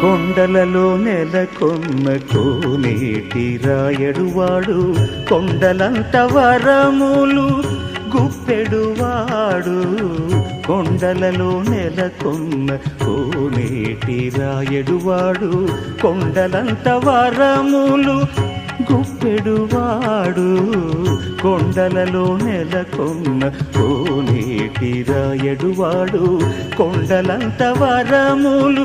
కొండలలో నెలకొన్న కోనేటి రాయడువాడు కొండలంత వరములు గుప్పెడువాడు కొండలలో నెలకొన్న కోనేటి రాయడువాడు కొండలంత వరములు గుప్పెడువాడు కొండలలో నెలకొన్న కోనేటి రాయడువాడు కొండలంత వరములు